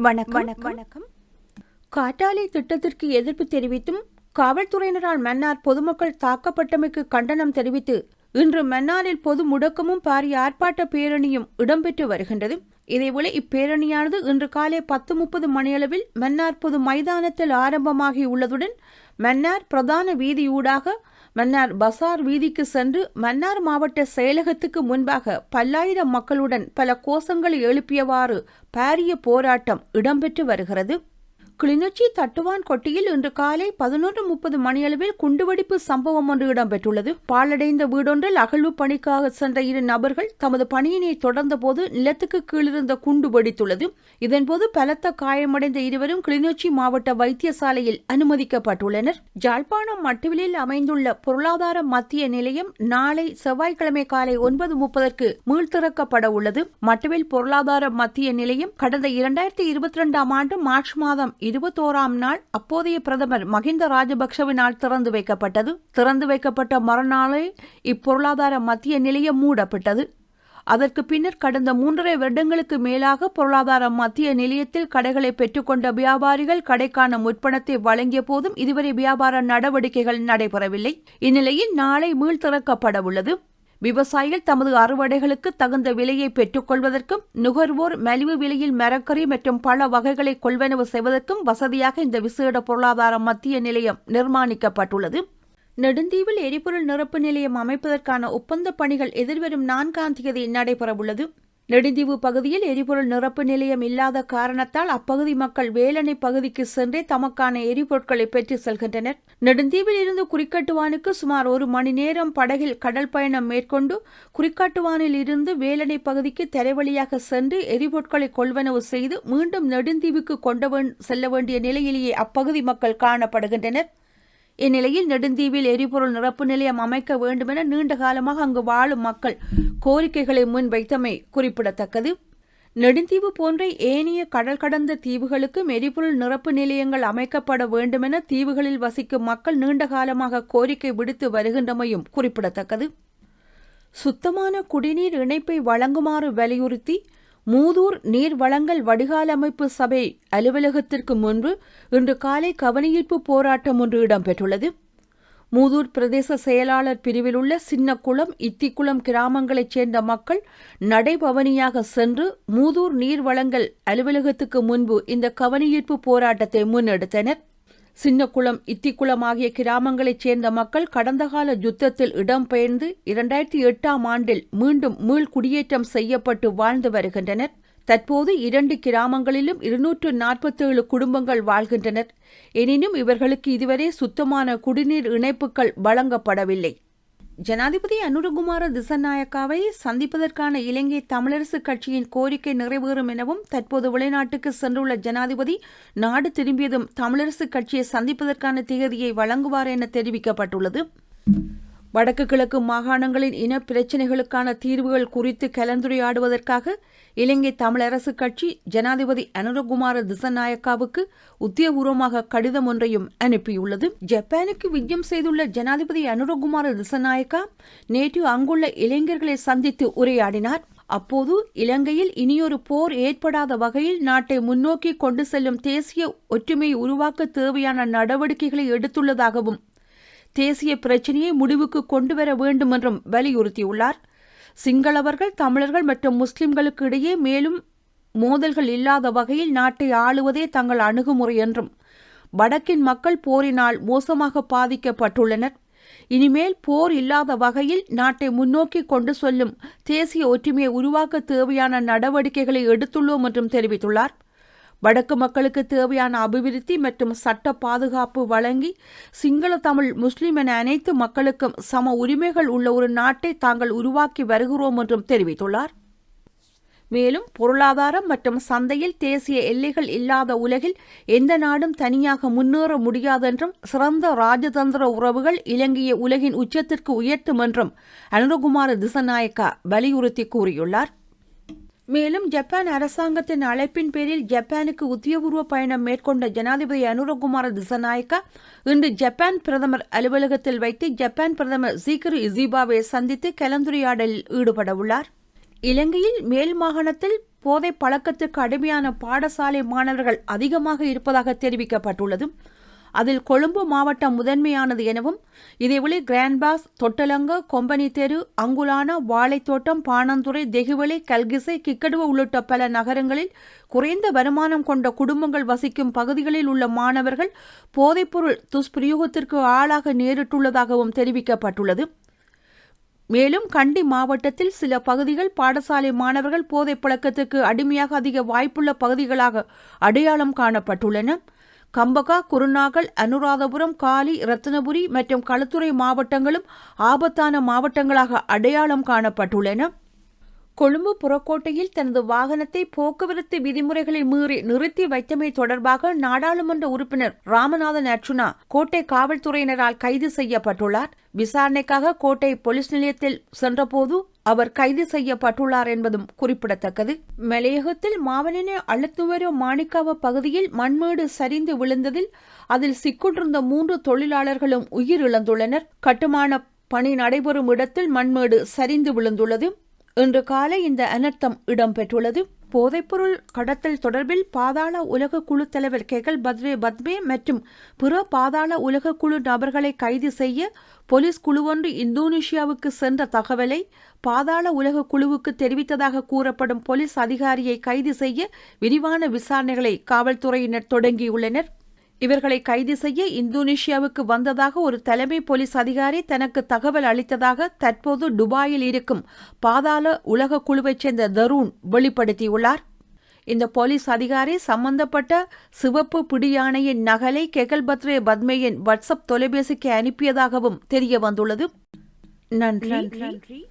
வணக்கம். வணக்கம். வணக்கம். காற்றாலை திட்டத்திற்கு எதிர்ப்பு தெரிவித்தும் காவல்துறையினரால் மன்னார் பொதுமக்கள் தாக்கப்பட்டமைக்கு கண்டனம் தெரிவித்து இன்று மன்னாரில் பொது முடக்கமும் பாரிய ஆர்ப்பாட்ட பேரணியும் இடம்பெற்று வருகின்றது. இதேபோல இப்பேரணியானது இன்று காலை பத்து முப்பது மணியளவில் மன்னார் பொது மைதானத்தில் ஆரம்பமாகி உள்ளதுடன் மன்னார் பிரதான வீதியூடாக மன்னார் பசார் வீதிக்கு சென்று மன்னார் மாவட்ட செயலகத்துக்கு முன்பாக பல்லாயிரம் மக்களுடன் பல கோஷங்களை எழுப்பியவாறு பாரிய போராட்டம் இடம்பெற்று வருகிறது. கிளிநொச்சி தட்டுவான் கொட்டியில் இன்று காலை பதினொன்று முப்பது மணியளவில் குண்டுவெடிப்பு சம்பவம் ஒன்று இடம்பெற்றுள்ளது. பாழடைந்த வீடொன்றில் அகழ்வு பணிக்காக சென்ற இரு நபர்கள் தமது பணியினை தொடர்ந்தபோது நிலத்துக்கு கீழிருந்த குண்டு வெடித்துள்ளது. இதன்போது பலத்த காயமடைந்த இருவரும் கிளிநொச்சி மாவட்ட வைத்தியசாலையில் அனுமதிக்கப்பட்டுள்ளனர். ஜாழ்ப்பாணம் மட்டுவிலில் அமைந்துள்ள பொருளாதார மத்திய நிலையம் நாளை செவ்வாய்க்கிழமை காலை ஒன்பது முப்பதற்கு மீள்திறக்கப்பட உள்ளது. மட்டுவில் பொருளாதார மத்திய நிலையம் கடந்த இரண்டாயிரத்தி இருபத்தி ரெண்டாம் ஆண்டு மார்ச் மாதம் இருபத்தோராம் நாள் அப்போதைய பிரதமர் மஹிந்த ராஜபக்சவினால் திறந்து வைக்கப்பட்டது. திறந்து வைக்கப்பட்ட மறுநாளே இப்பொருளாதார மத்திய நிலையம் மூடப்பட்டது. அதற்கு பின்னர் கடந்த மூன்றரை வருடங்களுக்கு மேலாக பொருளாதார மத்திய நிலையத்தில் கடைகளை பெற்றுக்கொண்ட வியாபாரிகள் கடைக்கான முற்பணத்தை வழங்கிய போதும் இதுவரை வியாபார நடவடிக்கைகள் நடைபெறவில்லை. இந்நிலையில் நாளை மீள் திறக்கப்பட உள்ளது விவசாயிகள் தமது அறுவடைகளுக்கு தகுந்த விலையை பெற்றுக்கொள்வதற்கும் நுகர்வோர் மலிவு விலையில் மரக்கறி மற்றும் பல வகைகளை கொள்வனவு செய்வதற்கும் வசதியாக இந்த விசேட பொருளாதார மத்திய நிலையம் நிர்மாணிக்கப்பட்டுள்ளது. நெடுந்தீவில் எரிபொருள் நிரப்பு நிலையம் அமைப்பதற்கான ஒப்பந்த பணிகள் எதிர்வரும் நான்காம் தேதி நடைபெறவுள்ளது. நெடுந்தீவு பகுதியில் எரிபொருள் நிரப்பு நிலையம் இல்லாத காரணத்தால் அப்பகுதி மக்கள் வேலணை பகுதிக்கு சென்றே தமக்கான எரிபொருட்களை பெற்று செல்கின்றனர். நெடுந்தீவில் இருந்து குறிக்கட்டுவானுக்கு சுமார் ஒரு மணி நேரம் படகில் கடல் பயணம் மேற்கொண்டு குறிக்கட்டுவானில் இருந்து வேலணை பகுதிக்கு தரைவழியாக சென்று எரிபொருட்களை கொள்வனவு செய்து மீண்டும் நெடுந்தீவுக்கு கொண்டு செல்ல வேண்டிய நிலையிலேயே அப்பகுதி மக்கள் காணப்படுகின்றனர். இந்நிலையில் நெடுந்தீவில் எரிபொருள் நிரப்பு நிலையம் அமைக்க வேண்டுமென நீண்ட காலமாக அங்கு வாழும் மக்கள் கோரிக்கைகளை முன்வைத்தமை குறிப்பிடத்தக்கது. நெடுந்தீவு போன்ற ஏனைய கடல் கடந்த தீவுகளுக்கும் எரிபொருள் நிரப்பு நிலையங்கள் அமைக்கப்பட வேண்டுமென தீவுகளில் வசிக்கும் மக்கள் நீண்ட காலமாக கோரிக்கை விடுத்து வருகின்றமையும் குறிப்பிடத்தக்கது. சுத்தமான குடிநீர் இணைப்பை வழங்குமாறு வலியுறுத்தி மூதூர் நீர் வளங்கள் வடிகால் அமைப்பு சபை அலுவலகத்திற்கு முன்பு இன்று காலை கவனஈர்ப்பு போராட்டம் ஒன்று இடம்பெற்றுள்ளது. மூதூர் பிரதேச செயலாளர் பிரிவில் உள்ள சின்னக்குளம் இத்திக்குளம் கிராமங்களைச் சேர்ந்த மக்கள் நடைபவனியாக சென்று மூதூர் நீர் வளங்கள் அலுவலகத்துக்கு முன்பு இந்த கவனஈர்ப்பு போராட்டத்தை முன்னெடுத்தனர். சின்னக்குளம் இத்திக்குளம் ஆகிய கிராமங்களைச் சேர்ந்த மக்கள் கடந்த கால யுத்தத்தில் இடம்பெயர்ந்து இரண்டாயிரத்தி எட்டாம் ஆண்டில் மீண்டும் மீள் குடியேற்றம் செய்யப்பட்டு வாழ்ந்து வருகின்றனர். தற்போது இரண்டு கிராமங்களிலும் இருநூற்று நாற்பத்தேழு குடும்பங்கள் வாழ்கின்றனர். எனினும் இவர்களுக்கு இதுவரை சுத்தமான குடிநீர் இணைப்புகள் வழங்கப்படவில்லை. ஜனாதிபதி அனுரகுமார திசநாயக்காவை சந்திப்பதற்கான இலங்கை தமிழரசுக் கட்சியின் கோரிக்கை நிறைவேறும் எனவும் தற்போது வெளிநாட்டுக்கு சென்றுள்ள ஜனாதிபதி நாடு திரும்பியதும் தமிழரசுக் கட்சியை சந்திப்பதற்கான தேதியை வழங்குவார் என தெரிவிக்கப்பட்டுள்ளது. வடக்கு கிழக்கு மாகாணங்களின் இன பிரச்சினைகளுக்கான தீர்வுகள் குறித்து கலந்துரையாடுவதற்காக இலங்கை தமிழரசு கட்சி ஜனாதிபதி அனுரகுமார திசநாயக்காவுக்கு உத்தியபூர்வமாக கடிதம் ஒன்றையும் அனுப்பியுள்ளது. ஜப்பானுக்கு விஜயம் செய்துள்ள ஜனாதிபதி அனுரகுமார திசநாயக்கா நேற்று அங்குள்ள இளைஞர்களை சந்தித்து உரையாடினார். அப்போது இலங்கையில் இனியொரு போர் ஏற்படாத வகையில் நாட்டை முன்னோக்கி கொண்டு செல்லும் தேசிய ஒற்றுமையை உருவாக்க தேவையான நடவடிக்கைகளை எடுத்துள்ளதாகவும் தேசிய பிரச்சினையை முடிவுக்கு கொண்டு வர வேண்டும் என்றும் வலியுறுத்தியுள்ளார். சிங்களவர்கள் தமிழர்கள் மற்றும் முஸ்லிம்களுக்கு இடையே மேலும் மோதல்கள் இல்லாத வகையில் நாட்டை ஆளுவதே தங்கள் அணுகுமுறை என்றும் வடக்கின் மக்கள் போரினால் மோசமாக பாதிக்கப்பட்டுள்ளனர். இனிமேல் போர் இல்லாத வகையில் நாட்டை முன்னோக்கி கொண்டு செல்லும் தேசிய ஒற்றுமையை உருவாக்க தேவையான நடவடிக்கைகளை எடுத்துள்ளோம் என்றும் தெரிவித்துள்ளார். வடக்கு மக்களுக்கு தேவையான அபிவிருத்தி மற்றும் சட்ட பாதுகாப்பு வழங்கி சிங்கள தமிழ் முஸ்லிம் என அனைத்து மக்களுக்கும் சம உரிமைகள் உள்ள ஒரு நாட்டை தாங்கள் உருவாக்கி வருகிறோம் என்றும் தெரிவித்துள்ளார். மேலும் பொருளாதாரம் மற்றும் சந்தையில் தேசிய எல்லைகள் இல்லாத உலகில் எந்த நாடும் தனியாக முன்னேற முடியாதென்றும் சிறந்த ராஜதந்திர உறவுகள் இலங்கையை உலகின் உச்சத்திற்கு உயர்த்தும் என்றும் அனுரகுமார திசநாயக்கா வலியுறுத்தி கூறியுள்ளார். மேலும் ஜப்பான் அரசாங்கத்தின் அழைப்பின் பேரில் ஜப்பானுக்கு உத்தியோகபூர்வ பயணம் மேற்கொண்ட ஜனாதிபதி அனுரகுமார திசநாயக்கா இன்று ஜப்பான் பிரதமர் அலுவலகத்தில் வைத்து ஜப்பான் பிரதமர் சீக்கிரு இசிபாவை சந்தித்து கலந்துரையாடலில் ஈடுபட உள்ளார். இலங்கையில் மேல் மாகாணத்தில் போதை பழக்கத்துக்கு அடிமையான பாடசாலை மாணவர்கள் அதிகமாக இருப்பதாக தெரிவிக்கப்பட்டுள்ளது அதில் கொழும்பு மாவட்டம் முதன்மையானது எனவும் இதேவேளை கிராண்ட்பாஸ் தொட்டலங்க கொம்பனி தெரு அங்குலானா வாழைத்தோட்டம் பாணந்துறை தெகுவெளி கல்கிசை கிக்கடுவ உள்ளிட்ட பல நகரங்களில் குறைந்த வருமானம் கொண்ட குடும்பங்கள் வசிக்கும் பகுதிகளில் உள்ள மாணவர்கள் போதைப்பொருள் துஷ்பிரயோகத்திற்கு ஆளாக நேரிட்டுள்ளதாகவும் தெரிவிக்கப்பட்டுள்ளது. மேலும் கண்டி மாவட்டத்தில் சில பகுதிகள் பாடசாலை மாணவர்கள் போதைப் பழக்கத்துக்கு அடிமையாக அதிக வாய்ப்புள்ள பகுதிகளாக அடையாளம் காணப்பட்டுள்ளன. கம்பகா குருநாகல் அனுராதபுரம் காலி ரத்தினபுரி மற்றும் களுத்துறை மாவட்டங்களும் ஆபத்தான மாவட்டங்களாக அடையாளம் காணப்பட்டுள்ளன. கொழும்பு புறக்கோட்டையில் தனது வாகனத்தை போக்குவரத்து விதிமுறைகளை மீறி நிறுத்தி வைத்தமை தொடர்பாக நாடாளுமன்ற உறுப்பினர் ராமநாதன் அர்ச்சுனா கோட்டை காவல்துறையினரால் கைது செய்யப்பட்டுள்ளார். விசாரணைக்காக கோட்டை போலீஸ் நிலையத்தில் சென்றபோது அவர் கைது செய்யப்பட்டுள்ளார் என்பதும் குறிப்பிடத்தக்கது. மலையகத்தில் மாவனின அழுத்துவரோ மாணிக்காவ பகுதியில் மண்மேடு சரிந்து விழுந்ததில் அதில் சிக்குண்டிருந்த மூன்று தொழிலாளர்களும் உயிரிழந்துள்ளனர். கட்டுமான பணி நடைபெறும் இடத்தில் மண்மேடு சரிந்து விழுந்துள்ளது. இன்று காலை இந்த அனர்த்தம் இடம்பெற்றுள்ளது. போதைப்பொருள் கடத்தல் தொடர்பில் பாதாள உலக குழு தலைவர் கெகல் பத்வே பத்மே மற்றும் பிற பாதாள உலக குழு நபர்களை கைது செய்ய போலீஸ் குழுவொன்று இந்தோனேஷியாவுக்கு சென்ற தகவலை பாதாள உலக குழுவுக்கு தெரிவித்ததாக கூறப்படும் போலீஸ் அதிகாரியை கைது செய்ய விரிவான விசாரணைகளை காவல்துறையினர் தொடங்கியுள்ளனர். இவர்களை கைது செய்ய இந்தோனேஷியாவுக்கு வந்ததாக ஒரு தலைமை போலீஸ் அதிகாரி தனக்கு தகவல் அளித்ததாக தற்போது துபாயில் இருக்கும் பாதாள உலக குழுவைச் சேர்ந்த தருண் வெளிப்படுத்தியுள்ளார். இந்த போலீஸ் அதிகாரி சம்பந்தப்பட்ட சிவப்பு பிடியானையின் நகலை கெகல்பத்ரே பத்மேயின் வாட்ஸ்அப் தொலைபேசிக்கு அனுப்பியதாகவும் தெரிய வந்துள்ளது நன்றி. நன்றி.